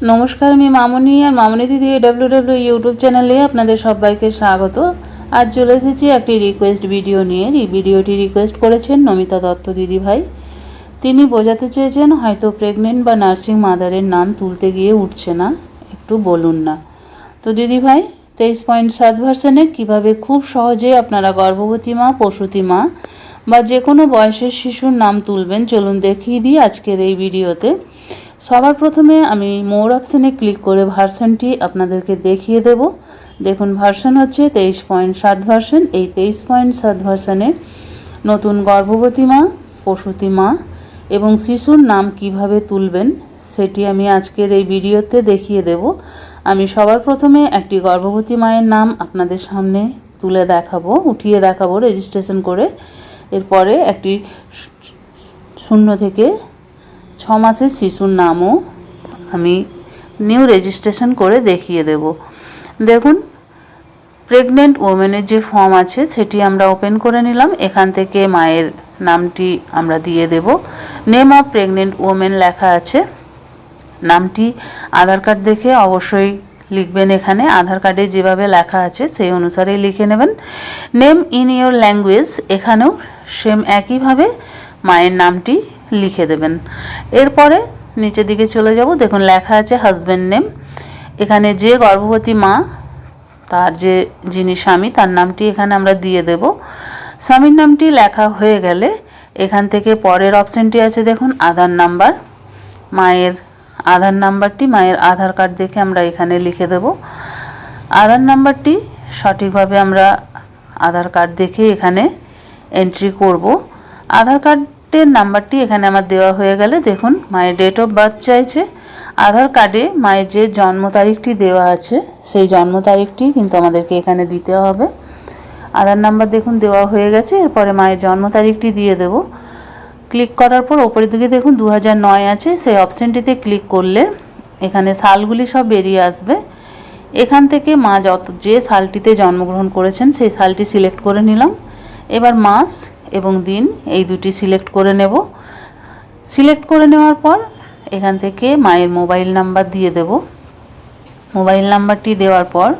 নমস্কার, আমি মামনি আর মামনি দিদি ডাব্লিউ ডাব্লিউ ইউটিউব চ্যানেলে আপনাদের সবাইকে স্বাগত। আজ চলে এসেছি একটি রিকোয়েস্ট ভিডিও নিয়ে। এই ভিডিওটি রিকোয়েস্ট করেছেন নমিতা দত্ত দিদি ভাই। তিনি বোঝাতে চেয়েছেন, হয়তো প্রেগনেন্ট বা নার্সিং মাদারের নাম তুলতে গিয়ে উঠছে না। একটু বলুন না। তো দিদি ভাই, তেইশ পয়েন্ট সাত ভার্সেনে কীভাবে খুব সহজে আপনারা গর্ভবতী মা, প্রসূতি মা বা যে কোনো বয়সের শিশুর নাম তুলবেন, চলুন দেখিয়ে দিই আজকের এই ভিডিওতে সবার প্রথমে আমি মোর অপশানে ক্লিক করে ভার্সনটি আপনাদেরকে দেখিয়ে দেব। দেখুন, ভার্সন হচ্ছে তেইশ পয়েন্ট সাত ভার্সন। এই তেইশ পয়েন্ট সাত ভার্সনে নতুন গর্ভবতী মা, প্রসূতি মা এবং শিশুর নাম কীভাবে তুলবেন সেটি আমি আজকের এই ভিডিওতে দেখিয়ে দেব। আমি সবার প্রথমে একটি গর্ভবতী মায়ের নাম আপনাদের সামনে তুলে দেখাবো, উঠিয়ে দেখাবো রেজিস্ট্রেশন করে। এরপরে একটি শূন্য থেকে ছ মাসের শিশুর নামও আমি নিউ রেজিস্ট্রেশন করে দেখিয়ে দেব। দেখুন প্রেগনেন্ট ওমেনের যে ফর্ম আছে, সেটি আমরা ওপেন করে নিলাম। এখান থেকে মায়ের নামটি আমরা দিয়ে দেব। নেম অফ প্রেগনেন্ট ওমেন লেখা আছে। নামটি আধার কার্ড দেখে অবশ্যই লিখবেন এখানে। আধার কার্ডে যেভাবে লেখা আছে, সেই অনুসারেই লিখে নেবেন। নেম ইন ইয়োর ল্যাঙ্গুয়েজ এখানেও সেম একইভাবে মায়ের নামটি লিখে দেবেন। এরপরে নিচের দিকে চলে যাব। দেখুন, লেখা আছে হাজব্যান্ড নেম এখানে যে গর্ভবতী মা, তার যে যিনি স্বামী, তার নামটি এখানে আমরা দিয়ে দেব। স্বামীর নামটি লেখা হয়ে গেলে এখান থেকে পরের অপশানটি আছে, দেখুন, আধার নাম্বার। মায়ের আধার নাম্বারটি, মায়ের আধার কার্ড দেখে আমরা এখানে লিখে দেব। আধার নাম্বারটি সঠিকভাবে আমরা আধার কার্ড দেখে এখানে এন্ট্রি করব। আধার কার্ডের নাম্বারটি এখানে আমার দেওয়া হয়ে গেলে দেখুন মায়ের ডেট অফ বার্থ চাইছে। আধার কার্ডে মায়ের যে জন্ম তারিখটি দেওয়া আছে, সেই জন্ম তারিখটি কিন্তু আমাদেরকে এখানে দিতে হবে। আধার নাম্বার দেখুন দেওয়া হয়ে গেছে, এরপরে মায়ের জন্ম তারিখটি দিয়ে দেব। ক্লিক করার পর ওপরের দিকে দেখুন দু আছে, সেই অপশানটিতে ক্লিক করলে এখানে সালগুলি সব বেরিয়ে আসবে। এখান থেকে মা যত যে সালটিতে জন্মগ্রহণ করেছেন, সেই সালটি সিলেক্ট করে নিলাম। এবার মাস এবং দিন এই দুটি সিলেক্ট করে নেব। সিলেক্ট করে নেওয়ার পর এখান থেকে মায়ের মোবাইল নাম্বার দিয়ে দেব। মোবাইল নাম্বারটি দেওয়ার পর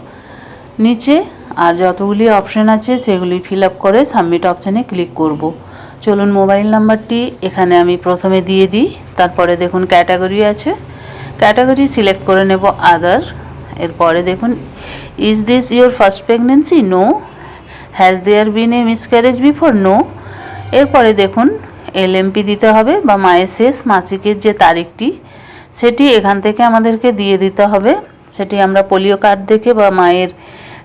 নিচে আর যতগুলি অপশান আছে সেগুলি ফিল আপ করে সাবমিট অপশানে ক্লিক করব। চলুন মোবাইল নাম্বারটি এখানে আমি প্রথমে দিয়ে দিই, তারপরে দেখুন ক্যাটাগরি আছে। ক্যাটাগরি সিলেক্ট করে নেব আদার এরপরে দেখুন is this your first pregnancy no has there been a miscarriage before no এরপরে দেখুন এলএমপি দিতে হবে বা শেষ মাসিকের যে তারিখটি, সেটি এখান থেকে আমাদেরকে দিয়ে দিতে হবে। সেটি আমরা পোলিও কার্ড দেখে বা মায়ের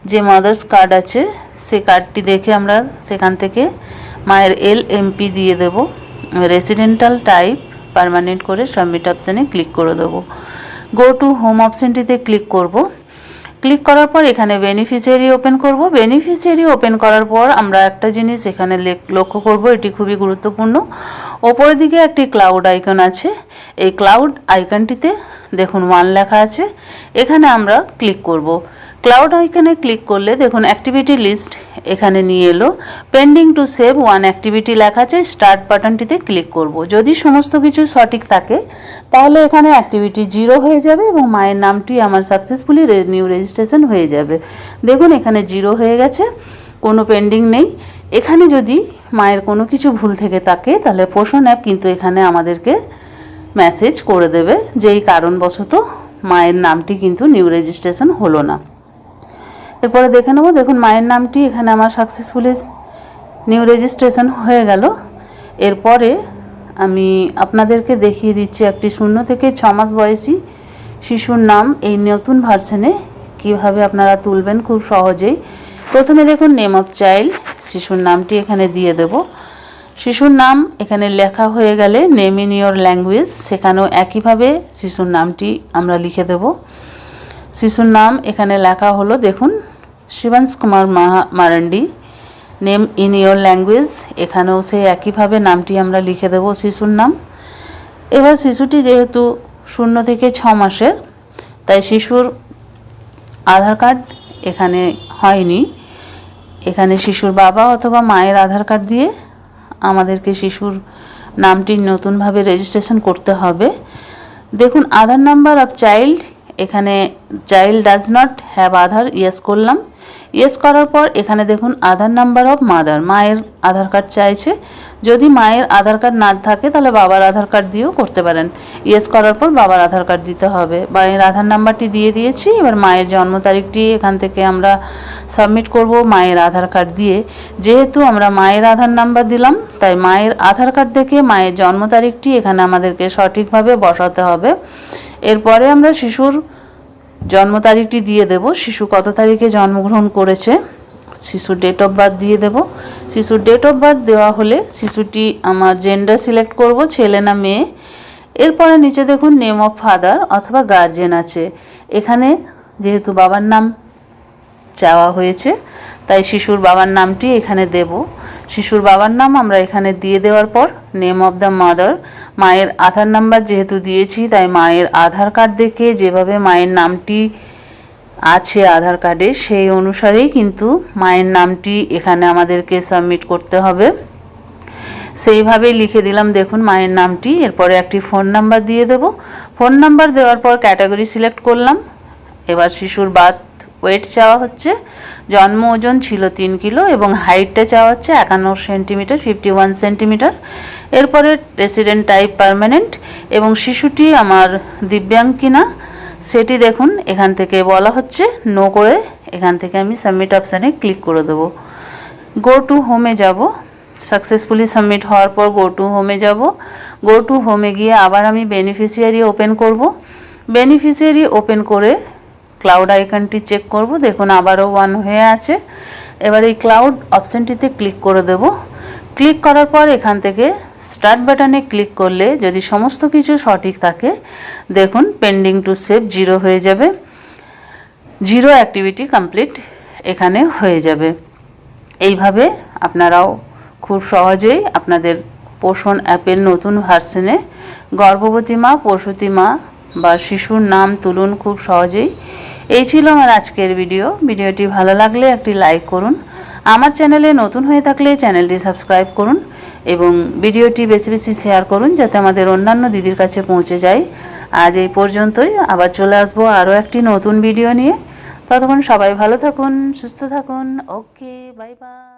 যে মাদার্স কার্ড আছে, সে কার্ডটি দেখে আমরা সেখান থেকে মায়ের এল এমপি দিয়ে দেব। রেসিডেন্টাল টাইপ পারমানেন্ট করে সাবমিট অপশানে ক্লিক করে দেবো। গো টু হোম অপশানটিতে ক্লিক করব। ক্লিক করার পর এখানে বেনিফিশিয়ারি ওপেন করব। বেনিফিশিয়ারি ওপেন করার পর আমরা একটা জিনিস এখানে লক্ষ্য করব, এটি খুবই গুরুত্বপূর্ণ। ওপরের দিকে একটি ক্লাউড আইকন আছে। এই ক্লাউড আইকনটিতে দেখুন ওয়ান লেখা আছে। এখানে আমরা ক্লিক করব। ক্লাউড আইকনে ক্লিক করলে দেখুন অ্যাক্টিভিটি লিস্ট এখানে নিয়ে এলো। Pending to save one activity লেখা আছে স্টার্ট বাটনটিতে ক্লিক করব। যদি সমস্ত কিছু সঠিক থাকে, তাহলে এখানে অ্যাক্টিভিটি জিরো হয়ে যাবে এবং মায়ের নামটি আমার সাকসেসফুলি নিউ রেজিস্ট্রেশন হয়ে যাবে। দেখুন এখানে জিরো হয়ে গেছে, কোনো পেন্ডিং নেই। এখানে যদি মায়ের কোনো কিছু ভুল থেকে থাকে, তাহলে পোষণ অ্যাপ কিন্তু এখানে আমাদেরকে মেসেজ করে দেবে যে এই কারণবশত মায়ের নামটি কিন্তু নিউ রেজিস্ট্রেশন হলো না। এরপরে দেখে নেব, দেখুন মায়ের নামটি, এখানে আমার সাকসেসফুলি নিউ রেজিস্ট্রেশন হয়ে গেল। এরপরে আমি আপনাদেরকে দেখিয়ে দিচ্ছি একটি শূন্য থেকে ছ মাস বয়সী শিশুর নাম, এই নতুন ভার্সনে কীভাবে আপনারা তুলবেন খুব সহজেই। প্রথমে দেখুন নেম অফ চাইল্ড শিশুর নামটি এখানে দিয়ে দেব। শিশুর নাম এখানে লেখা হয়ে গেলে নেম ইন ইয়োর ল্যাঙ্গুয়েজ সেখানেও একইভাবে শিশুর নামটি আমরা লিখে দেব। শিশুর নাম এখানে লেখা হলো, দেখুন Shibansh Kumar Marandi name in your language এখানেও সেই একইভাবে নামটি আমরা লিখে দেব শিশুর নাম। এবার শিশুটি যেহেতু শূন্য থেকে ছ মাসের তাই শিশুর আধার কার্ড এখানে হয়নি। এখানে শিশুর বাবা অথবা মায়ের আধার কার্ড দিয়ে আমাদেরকে শিশুর নামটি নতুনভাবে রেজিস্ট্রেশন করতে হবে। দেখুন, আধার নাম্বার অফ চাইল্ড এখানে child does not have Aadhaar yes করলাম। ইয়েস করার পর এখানে দেখুন আধার নাম্বার অফ মাদার মায়ের আধার কার্ড চাইছে। যদি মায়ের আধার কার্ড না থাকে তাহলে বাবার আধার কার্ড দিয়েও করতে পারেন। ইয়েস করার পর বাবার আধার কার্ড দিতে হবে। মায়ের আধার নাম্বারটি দিয়ে দিয়েছি, এবার মায়ের জন্ম তারিখটি এখান থেকে আমরা সাবমিট করব মায়ের আধার কার্ড দিয়ে। যেহেতু আমরা মায়ের আধার নাম্বার দিলাম, তাই মায়ের আধার কার্ড থেকে মায়ের জন্ম তারিখটি এখানে আমাদেরকে সঠিকভাবে বসাতে হবে। এরপরে আমরা শিশুর জন্ম তারিখটি দিয়ে দেব। শিশু কত তারিখে জন্মগ্রহণ করেছে? শিশুর ডেট অফ বার্থ দিয়ে দেব। শিশুর ডেট অফ বার্থ দেওয়া হলে শিশুটি আমার জেন্ডার সিলেক্ট করব, ছেলে না মেয়ে। এরপরে নিচে দেখুন নেম অফ ফাদার অথবা গার্জেন আছে। এখানে যেহেতু বাবার নাম চাওয়া হয়েছে, তাই শিশুর বাবার নামটি এখানে দেব। শিশুর বাবার নাম আমরা এখানে দিয়ে দেওয়ার পর নেম অফ দ্য মাদার মায়ের আধার নাম্বার যেহেতু দিয়েছি, তাই মায়ের আধার কার্ড দেখে যেভাবে মায়ের নামটি আছে আধার কার্ডে সেই অনুসারেই কিন্তু মায়ের নামটি এখানে আমাদেরকে সাবমিট করতে হবে। সেইভাবেই লিখে দিলাম, দেখুন মায়ের নামটি, এরপরে একটি ফোন নাম্বার দিয়ে দেব। ফোন নাম্বার দেওয়ার পর ক্যাটাগরি সিলেক্ট করলাম। এবার শিশুর বার্থ ওয়েট চাওয়া হচ্ছে, জন্ম ওজন ছিল তিন কিলো এবং হাইটটা চাওয়া হচ্ছে একান্ন সেন্টিমিটার ফিফটি ওয়ান সেন্টিমিটার। এরপরে রেসিডেন্ট টাইপ পারমানেন্ট এবং শিশুটি আমার দিব্যাঙ্গ কিনা, সেটি দেখুন, এখান থেকে বলা হচ্ছে নো করে এখান থেকে আমি সাবমিট অপশানে ক্লিক করে দেবো। গো টু হোমে যাব সাকসেসফুলি সাবমিট হওয়ার পর গো টু হোমে যাব। গো টু হোমে গিয়ে আবার আমি বেনিফিশিয়ারি ওপেন করব। বেনিফিশিয়ারি ওপেন করে ক্লাউড আইকনটি চেক করব। দেখুন, আবারও ওয়ান হয়ে আছে। এবার এই ক্লাউড অপশানটিতে ক্লিক করে দেব। ক্লিক করার পর এখান থেকে স্টার্ট বাটনে ক্লিক করলে যদি সমস্ত কিছু সঠিক থাকে, দেখুন পেন্ডিং টু সেভ জিরো হয়ে যাবে। জিরো অ্যাক্টিভিটি কমপ্লিট এখানে হয়ে যাবে। এইভাবে আপনারাও খুব সহজেই আপনাদের পোষণ অ্যাপের নতুন ভার্সনে গর্ভবতী মা, প্রসূতি মা বা শিশুর নাম তুলুন খুব সহজেই। এই ছিল আমার আজকের ভিডিও ভিডিওটি ভালো লাগলে একটি লাইক করুন। আমার চ্যানেলে নতুন হয়ে থাকলে চ্যানেলটি সাবস্ক্রাইব করুন এবং ভিডিওটি বেশি বেশি শেয়ার করুন যাতে আমাদের অন্যান্য দিদির কাছে পৌঁছে যায়। আজ এই পর্যন্তই। আবার চলে আসব আরও একটি নতুন ভিডিও নিয়ে। ততক্ষণ সবাই ভালো থাকুন, সুস্থ থাকুন। Okay bye bye